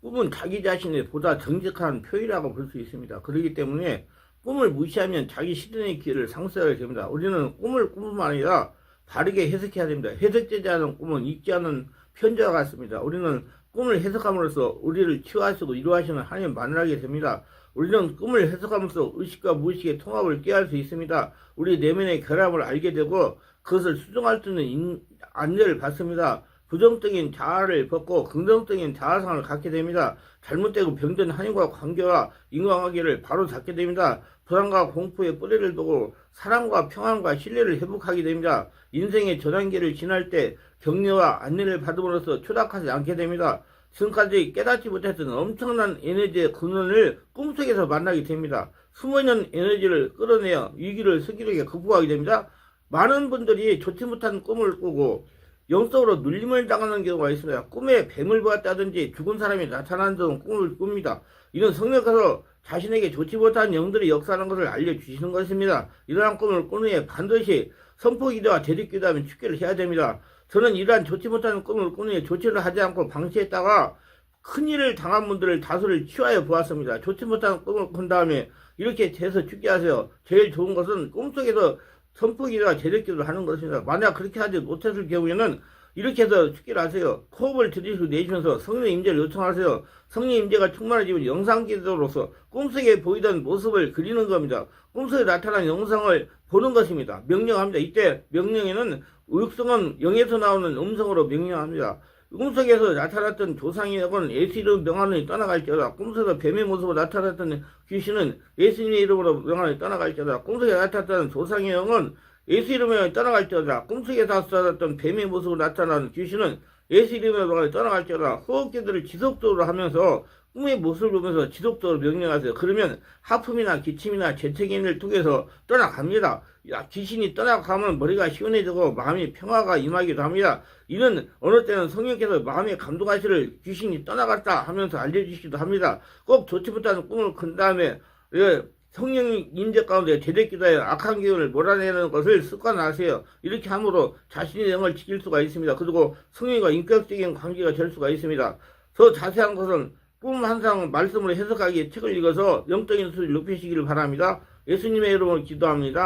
꿈은 자기 자신의 보다 정직한 표현이라고 볼 수 있습니다. 그렇기 때문에 꿈을 무시하면 자기 실현의 기회를 상실하게 됩니다. 우리는 꿈을 꿈뿐만 아니라 바르게 해석해야 됩니다. 해석되지 않은 꿈은 있지 않은 편지와 같습니다. 우리는 꿈을 해석함으로써 우리를 치유하시고 이루하시는 하나님 만나게 됩니다. 우리는 꿈을 해석하면서 의식과 무의식의 통합을 깨할 수 있습니다. 우리 내면의 결합을 알게 되고 그것을 수정할 수 있는 인- 안내를 받습니다. 부정적인 자아를 벗고 긍정적인 자아상을 갖게 됩니다. 잘못되고 병든 하나님과 관계와 인간관계를 바로 잡게 됩니다. 불안과 공포의 뿌리를 두고 사랑과 평안과 신뢰를 회복하게 됩니다. 인생의 전환기를 지날 때 격려와 안내를 받음으로써 추락하지 않게 됩니다. 지금까지 깨닫지 못했던 엄청난 에너지의 근원을 꿈속에서 만나게 됩니다. 숨어있는 에너지를 끌어내어 위기를 슬기롭게 극복하게 됩니다. 많은 분들이 좋지 못한 꿈을 꾸고 영적으로 눌림을 당하는 경우가 있습니다. 꿈에 뱀을 보았다든지 죽은 사람이 나타나는 등 꿈을 꿉니다. 이는 성령께서 자신에게 좋지 못한 영들이 역사하는 것을 알려주시는 것입니다. 이러한 꿈을 꾸는 후에 반드시 선포기도와 대립기도 하면 축계를 해야 됩니다. 저는 이러한 좋지 못한 꿈을 꾸는 후에 조치를 하지 않고 방치했다가 큰일을 당한 분들을 다수를 치유하여 보았습니다. 좋지 못한 꿈을 꾼 다음에 이렇게 돼서 축계하세요. 제일 좋은 것은 꿈속에서 선포기도와 제대기도를 하는 것입니다. 만약 그렇게 하지 못했을 경우에는 이렇게 해서 축기를 하세요. 호흡을 들이쉬고 내쉬면서 성령의 임재를 요청하세요. 성령의 임재가 충만해지면 영상 기도로서 꿈속에 보이던 모습을 그리는 겁니다. 꿈속에 나타난 영상을 보는 것입니다. 명령합니다. 이때 명령에는 육성은 영에서 나오는 음성으로 명령합니다. 꿈속에서 나타났던 조상의 영은 예수 이름 명하노니 떠나갈지어다. 꿈속에서 뱀의 모습으로 나타났던 귀신은 예수님의 이름으로 명하노니 떠나갈지어다. 꿈속에 나타났던 조상의 영은 예수 이름으로 떠나갈지어다. 꿈속에 나타났던 뱀의 모습으로 나타난 귀신은 예수 이름으로 명하노니 떠나갈지어다. 호흡기들을 지속적으로 하면서 꿈의 모습을 보면서 지속적으로 명령하세요. 그러면 하품이나 기침이나 재채기를 통해서 떠나갑니다. 야, 귀신이 떠나가면 머리가 시원해지고 마음이 평화가 임하기도 합니다. 이는 어느 때는 성령께서 마음에 감동하시를 귀신이 떠나갔다 하면서 알려주시기도 합니다. 꼭 좋지 못한 꿈을 꾼 다음에 예, 성령 임재 가운데 제대기도하여 악한 기운을 몰아내는 것을 습관하세요. 이렇게 함으로 자신의 영을 지킬 수가 있습니다. 그리고 성령과 인격적인 관계가 될 수가 있습니다. 더 자세한 것은 꿈 항상 말씀으로 해석하기 책을 읽어서 영적인 수를 높이시기를 바랍니다. 예수님의 이름으로 기도합니다.